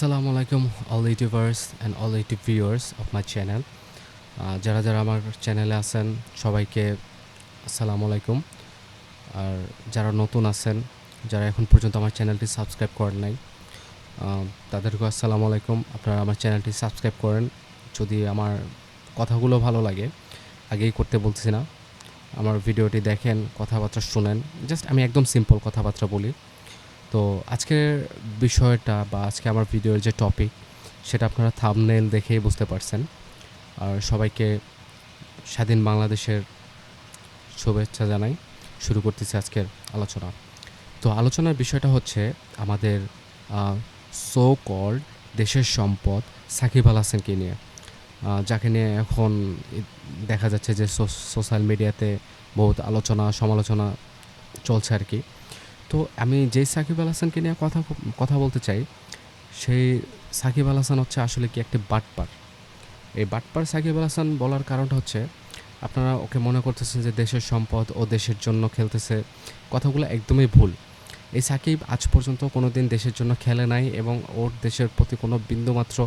আসসালামু আলাইকুম all YouTubers and all YouTube viewers of my channel যারা যারা আমার চ্যানেলে আছেন, সবাইকে আসসালামু আলাইকুম। আর যারা নতুন আছেন, যারা এখন পর্যন্ত আমার চ্যানেলটি সাবস্ক্রাইব করেন নাই তাদেরকেও আসসালামু আলাইকুম। আপনারা আমার চ্যানেলটি সাবস্ক্রাইব করেন, যদি আমার কথাগুলো ভালো লাগে। আগেই করতে বলছি না। আমার ভিডিওটি দেখেন, কথাবার্তা শুনেন। জাস্ট আমি একদম সিম্পল কথাবার্তা বলি। তো আজকের বিষয়টা বা আজকে আমার ভিডিওর যে টপিক সেটা আপনারা থামনেল দেখেই বুঝতে পারছেন। আর সবাইকে স্বাধীন বাংলাদেশের শুভেচ্ছা জানাই। শুরু করতেছি আজকের আলোচনা। তো আলোচনার বিষয়টা হচ্ছে আমাদের সো কল দেশের সম্পদ সাকিব আল হাসানকে নিয়ে। যাকে নিয়ে এখন দেখা যাচ্ছে যে সোশ্যাল মিডিয়াতে বহুত আলোচনা, সমালোচনা চলছে আর কি। তো আমি যেই সাকিব আল হাসানকে নিয়ে কথা কথা বলতে চাই, সেই সাকিব আল হাসান হচ্ছে আসলে কি একটি বাটপার। এই বাটপার সাকিব আল হাসান বলার কারণটা হচ্ছে, আপনারা ওকে মনে করতেছেন যে দেশের সম্পদ ও দেশের জন্য খেলতেছে, কথাগুলো একদমই ভুল। এই সাকিব আজ পর্যন্ত কোনো দিন দেশের জন্য খেলে নাই এবং ওর দেশের প্রতি কোনো বিন্দুমাত্র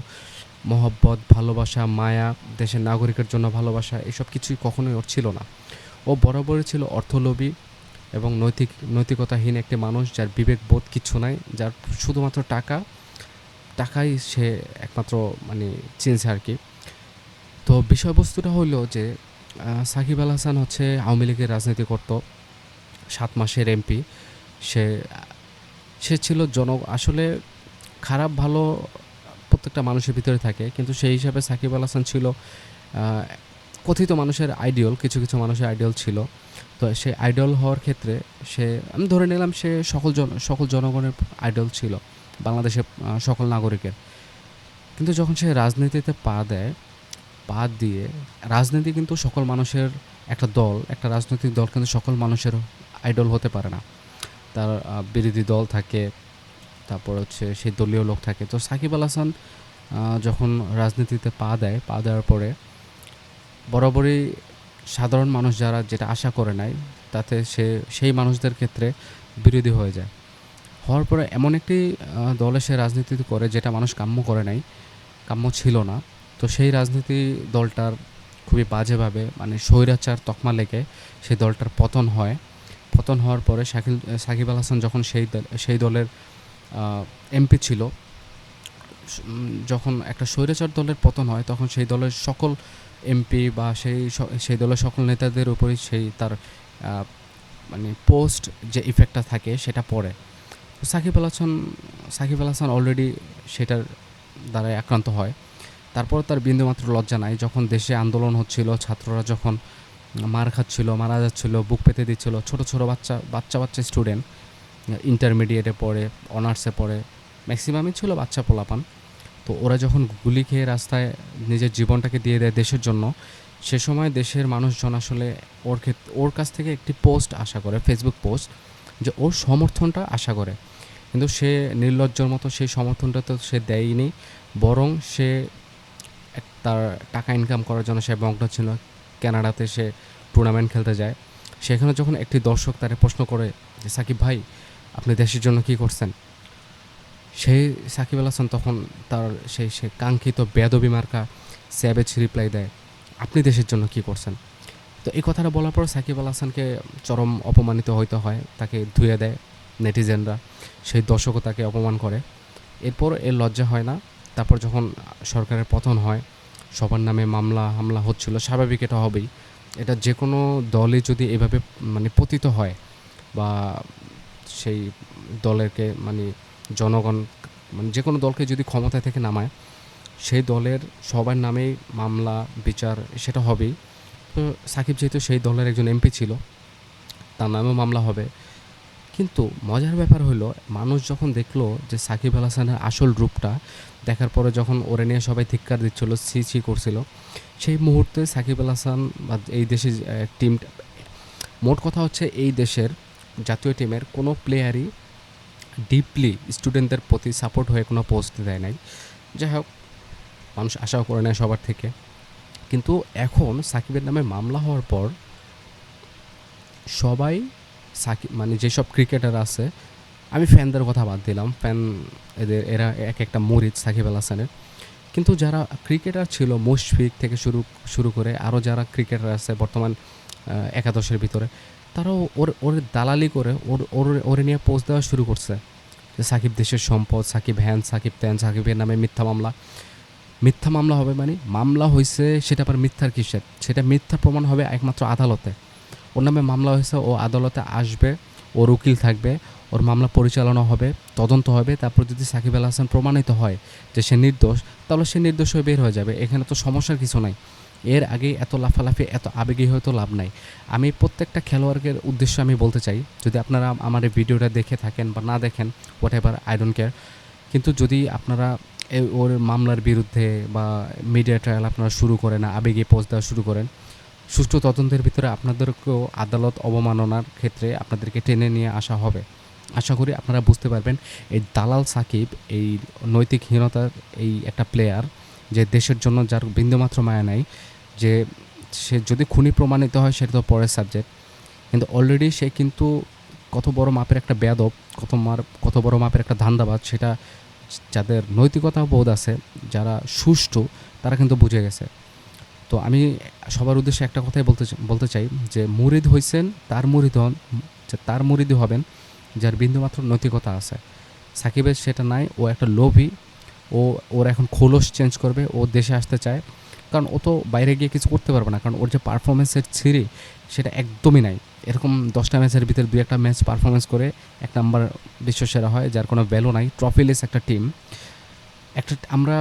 মহব্বত, ভালোবাসা, মায়া, দেশের নাগরিকের জন্য ভালোবাসা, এসব কিছুই কখনোই ওর ছিল না। ও বরাবরই ছিল অর্থলোভী এবং নৈতিক, নৈতিকতাহীন একটি মানুষ যার বিবেক বোধ কিছু নাই, যার শুধুমাত্র টাকা, টাকাই সে একমাত্র মানে চিনছে আর কি। তো বিষয়বস্তুটা হলো যে সাকিব আল হাসান হচ্ছে আওয়ামী লীগের রাজনীতি করত। সাত মাসের এমপি। সে সে ছিল জন, আসলে খারাপ, ভালো প্রত্যেকটা মানুষের ভিতরে থাকে। কিন্তু সেই হিসাবে সাকিব আল হাসান ছিল কথিত মানুষের আইডিয়াল, কিছু কিছু মানুষের আইডিয়াল ছিল। তো সে আইডল হওয়ার ক্ষেত্রে সে, আমি ধরে নিলাম সে সকল জন, সকল জনগণের আইডল ছিল বাংলাদেশের সকল নাগরিকের। কিন্তু যখন সে রাজনীতিতে পা দেয়, পা দিয়ে, রাজনীতি কিন্তু সকল মানুষের একটা দল, একটা রাজনৈতিক দল কিন্তু সকল মানুষের আইডল হতে পারে না। তার বিরোধী দল থাকে, তারপর হচ্ছে সেই দলীয় লোক থাকে। তো সাকিব আল হাসান যখন রাজনীতিতে পা দেয়, পা দেওয়ার পরে বরাবরই সাধারণ মানুষ যারা যেটা আশা করে নাই, তাতে সে, সেই মানুষদের ক্ষেত্রে বিরোধী হয়ে যায়। হওয়ার পরে এমন একটি দলে সে রাজনীতি করে যেটা মানুষ কাম্য করে নাই, কাম্য ছিল না। তো সেই রাজনীতি দলটার খুবই বাজেভাবে মানে স্বৈরাচার তকমা লেগে সেই দলটার পতন হয়। পতন হওয়ার পরে শাকিল, সাকিব আল হাসান যখন সেই সেই দলের এমপি ছিল যখন একটা স্বৈরাচার দলের পতন হয়, তখন সেই দলের সকল এমপি বা সেই সেই দলের সকল নেতাদের উপরেই সেই তার মানে পোস্ট যে ইফেক্টটা থাকে সেটা পড়ে। তো সাকিব আল হাসান, সাকিব আল হাসান অলরেডি সেটার দ্বারাই আক্রান্ত হয়। তারপর তার বিন্দুমাত্র লজ্জা নাই। যখন দেশে আন্দোলন হচ্ছিল, ছাত্ররা যখন মার খাচ্ছিল, মারা যাচ্ছিল, বুক পেতে দিচ্ছিল, ছোট ছোট বাচ্চা বাচ্চা বাচ্চা স্টুডেন্ট ইন্টারমিডিয়েটে পড়ে অনার্সে পড়ে ম্যাক্সিমামই ছিল বাচ্চা পোলাপান। তো ওরা যখন গুলি খেয়ে রাস্তায় নিজের জীবনটাকে দিয়ে দেয় দেশের জন্য, সে সময় দেশের মানুষজন আসলে ওর ক্ষেত্রে ওর কাছ থেকে একটি পোস্ট আশা করে ফেসবুক পোস্ট, যে ওর সমর্থনটা আশা করে। কিন্তু সে নির্লজ্জর মতো সেই সমর্থনটা তো সে দেয়নি, বরং সে তার টাকা ইনকাম করার জন্য সে মগ্ন ছিল, কানাডাতে সে টুর্নামেন্ট খেলতে যায়। সেখানে যখন একটি দর্শক তারে প্রশ্ন করে যে, সাকিব ভাই, আপনি দেশের জন্য কী করছেন? সেই সাকিব আল হাসান তখন তার সেই সে কাঙ্ক্ষিত বেদবি মার্কা স্যাবেজ রিপ্লাই দেয়। আপনি দেশের জন্য কী করছেন? তো এই কথাটা বলার পর সাকিব আল হাসানকে চরম অপমানিত হইতে হয়, তাকে ধুয়ে দেয় নেটিজেনরা। সেই দর্শকও তাকে অপমান করে। এরপর এর লজ্জা হয় না। তারপর যখন সরকারের পতন হয়, সবার নামে মামলা, হামলা হচ্ছিল, স্বাভাবিক এটা হবেই। এটা যে কোনো দলই যদি এভাবে মানে পতিত হয় বা সেই দলেরকে মানে জনগণ মানে যে কোনো দলকে যদি ক্ষমতায় থেকে নামায়, সেই দলের সবার নামেই মামলা, বিচার সেটা হবেই। তো সাকিব যেহেতু সেই দলের একজন এমপি ছিল, তার নামেও মামলা হবে। কিন্তু মজার ব্যাপার হলো, মানুষ যখন দেখল যে সাকিব আল হাসানের আসল রূপটা, দেখার পরে যখন ওরে নিয়ে সবাই ধিক্কার দিচ্ছিল সি সি করছিল, সেই মুহূর্তে সাকিব আল হাসান বা এই দেশের টিম মোট কথা হচ্ছে এই দেশের জাতীয় টিমের কোনো প্লেয়ারই ডিপলি স্টুডেন্টদের প্রতি সাপোর্ট হয়ে কোনো পোস্ট দেয় নাই। যাই হোক মানুষ আশাও করে নেয় সবার থেকে। কিন্তু এখন সাকিবের নামে মামলা হওয়ার পর সবাই সাকিব মানে যেসব ক্রিকেটার আছে, আমি ফ্যানদের কথা বাদ দিলাম। ফ্যান এদের, এরা এক একটা মরিচ সাকিব আল হাসানের। কিন্তু যারা ক্রিকেটার ছিল মুশফিক থেকে শুরু শুরু করে আরও যারা ক্রিকেটার আছে বর্তমান একাদশের ভিতরে তারাও ওর ওর দালালি করে ওর ওর, ওরে নিয়ে পোস্ট দেওয়া শুরু করছে। যে সাকিব দেশের সম্পদ, সাকিব হ্যান, সাকিব ত্যান, সাকিবের নামে মিথ্যা মামলা। মিথ্যা মামলা হবে মানে মামলা হয়েছে সেটা আবার মিথ্যার কিসের? সেটা মিথ্যা প্রমাণ হবে একমাত্র আদালতে। ওর নামে মামলা হয়েছে, ও আদালতে আসবে ওর উকিল থাকবে, ওর মামলা পরিচালনা হবে, তদন্ত হবে। তারপর যদি সাকিব আল হাসান প্রমাণিত হয় যে সে নির্দোষ, তাহলে সে নির্দোষ হয়ে বের হয়ে যাবে। এখানে তো সমস্যার কিছু নাই। এর আগে এত লাফালাফি, এত আবেগী হয়তো লাভ নাই। আমি প্রত্যেকটা খেলোয়াড়ের উদ্দেশ্য আমি বলতে চাই, যদি আপনারা আমার এই ভিডিওটা দেখে থাকেন বা না দেখেন whatever I don't care কিন্তু যদি আপনারা ওর মামলার বিরুদ্ধে বা মিডিয়া ট্রায়াল আপনারা শুরু করেন, আবেগে পোস্ট দেওয়া শুরু করেন, সুষ্ঠু তদন্তের ভিতরে আপনাদেরকেও আদালত অবমাননার ক্ষেত্রে আপনাদেরকে টেনে নিয়ে আসা হবে। আশা করি আপনারা বুঝতে পারবেন, এই দালাল সাকিব, এই নৈতিকহীনতার এই একটা প্লেয়ার যে দেশের জন্য যার বিন্দুমাত্র মায়া নাই যে সে যদি খুনি প্রমাণিত হয়, সেটা তো পরের সাবজেক্ট কিন্তু অলরেডি সে কিন্তু কত বড় মাপের একটা বেয়াদব, কত মার, কত বড় মাপের একটা ধান্দাবাজ, সেটা যাদের নৈতিকতা বোধ আছে, যারা সুষ্ঠু, তারা কিন্তু বুঝে গেছে। তো আমি সবার উদ্দেশ্যে একটা কথাই বলতে বলতে চাই যে মুরিদ হইছেন, তার মুরিদ হন, যে তার মুরিদি হবেন, যার বিন্দুমাত্র নৈতিকতা আছে। সাকিবের সেটা নাই, ও একটা লোভী, ও, ওর এখন খোলস চেঞ্জ করবে, ও দেশে আসতে চায়। কারণ ও তো বাইরে গিয়ে কিছু করতে পারবে না, কারণ ওর যে পারফরমেন্সের ছিঁড়ি সেটা একদমই নাই। এরকম দশটা ম্যাচের ভিতরে দুই একটা ম্যাচ পারফরমেন্স করে এক নাম্বার বিশ্বসেরা হয়, যার কোনো ভ্যালু নাই। ট্রফিলেস একটা টিম একটা, আমরা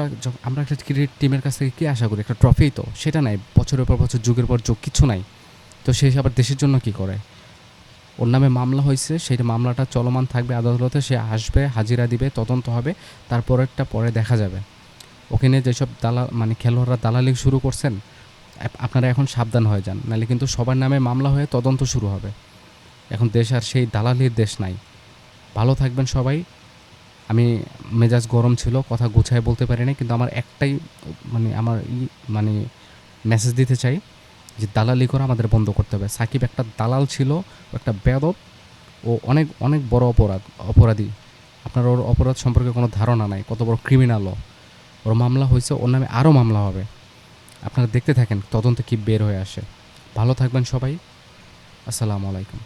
আমরা একটা ক্রিকেট টিমের কাছ থেকে কী আশা করি? একটা ট্রফি তো, সেটা নাই। বছরের পর বছর, যুগের পর যুগ, কিছু নাই। তো সে আবার দেশের জন্য কি করে? ওর নামে মামলা হয়েছে, সেই মামলাটা চলমান থাকবে আদালতে, সে আসবে, হাজিরা দিবে, তদন্ত হবে তারপরেরটা পরে দেখা যাবে। ওখানে যেসব দালাল মানে খেলোয়াড়রা দালালি শুরু করছেন আপনারা এখন সাবধান হয়ে যান। নাহলে কিন্তু সবার নামে মামলা হয়ে তদন্ত শুরু হবে। এখন দেশ আর সেই দালালির দেশ নাই। ভালো থাকবেন সবাই। আমি মেজাজ গরম ছিল, কথা গুছায় বলতে পারি না কিন্তু আমার একটাই মানে আমার ই মানে মেসেজ দিতে চাই যে দালালি করা আমাদের বন্ধ করতে হবে। সাকিব একটা দালাল ছিল, একটা বেদব ও অনেক অনেক বড় অপরাধ, অপরাধী। আপনার ওর অপরাধ সম্পর্কে কোনো ধারণা নাই, কত বড় ক্রিমিনালও ওর মামলা হয়েছে, ওর নামে আরও মামলা হবে। আপনারা দেখতে থাকেন তদন্তে কি বের হয়ে আসে। ভালো থাকবেন সবাই। আসসালামু আলাইকুম।